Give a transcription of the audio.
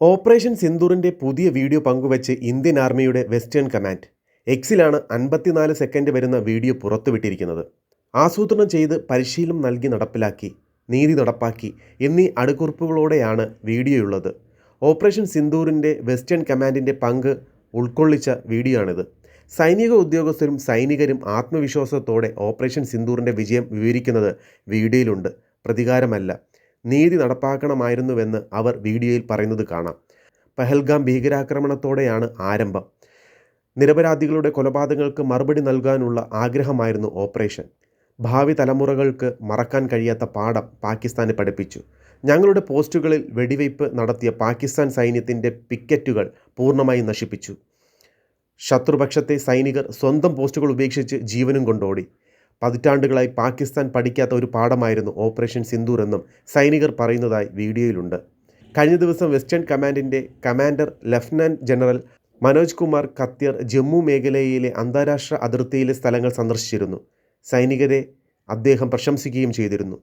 Operation സിന്ദൂറിന്റെ പുതിയ video പങ്കുവച്ച് Indian ആർമിയുടെ വെസ്റ്റേൺ കമാൻഡ്. എക്സിലാണ് അൻപത്തിനാല് സെക്കൻഡ് വരുന്ന വീഡിയോ പുറത്തുവിട്ടിരിക്കുന്നത്. ആസൂത്രണം ചെയ്ത് പരിശീലനം നൽകി നടപ്പിലാക്കി നീതി നടപ്പാക്കി എന്നീ അടിക്കുറിപ്പുകളോടെയാണ് വീഡിയോയുള്ളത്. ഓപ്പറേഷൻ സിന്ദൂറിന്റെ വെസ്റ്റേൺ കമാൻഡിന്റെ പങ്ക് ഉൾക്കൊള്ളിച്ച വീഡിയോ ആണിത് സൈനിക ഉദ്യോഗസ്ഥരും സൈനികരും ആത്മവിശ്വാസത്തോടെ ഓപ്പറേഷൻ സിന്ദൂറിന്റെ വിജയം വിവരിക്കുന്നത് വീഡിയോയിലുണ്ട്. പ്രതികാരമല്ല. നീതി നടപ്പാക്കണമായിരുന്നുവെന്ന് അവർ വീഡിയോയിൽ പറയുന്നത് കാണാം. പഹൽഗാം ഭീകരാക്രമണത്തോടെയാണ് ആരംഭം. നിരപരാധികളുടെ കൊലപാതകങ്ങൾക്ക് മറുപടി നൽകാനുള്ള ആഗ്രഹമായിരുന്നു ഓപ്പറേഷൻ. ഭാവി തലമുറകൾക്ക് മറക്കാൻ കഴിയാത്ത പാഠം പാകിസ്ഥാനെ പഠിപ്പിച്ചു. ഞങ്ങളുടെ പോസ്റ്റുകളിൽ വെടിവയ്പ് നടത്തിയ പാകിസ്ഥാൻ സൈന്യത്തിന്റെ പിക്കറ്റുകൾ പൂർണമായി നശിപ്പിച്ചു. ശത്രുപക്ഷത്തെ സൈനികർ സ്വന്തം പോസ്റ്റുകൾ ഉപേക്ഷിച്ച് ജീവനും കൊണ്ടോടി. പതിറ്റാണ്ടുകളായി പാകിസ്ഥാൻ പഠിക്കാത്ത ഒരു പാഠമായിരുന്നു ഓപ്പറേഷൻ സിന്ദൂർ എന്നും സൈനികർ പറയുന്നതായി വീഡിയോയിലുണ്ട്. കഴിഞ്ഞ ദിവസം വെസ്റ്റേൺ കമാൻഡിന്റെ commander lieutenant general Manoj Kumar Katiyar Jammu മേഖലയിലെ അന്താരാഷ്ട്ര അതിർത്തിയിലെ സ്ഥലങ്ങൾ സന്ദർശിച്ചിരുന്നു. സൈനികരെ അദ്ദേഹം പ്രശംസിക്കുകയും ചെയ്തിരുന്നു.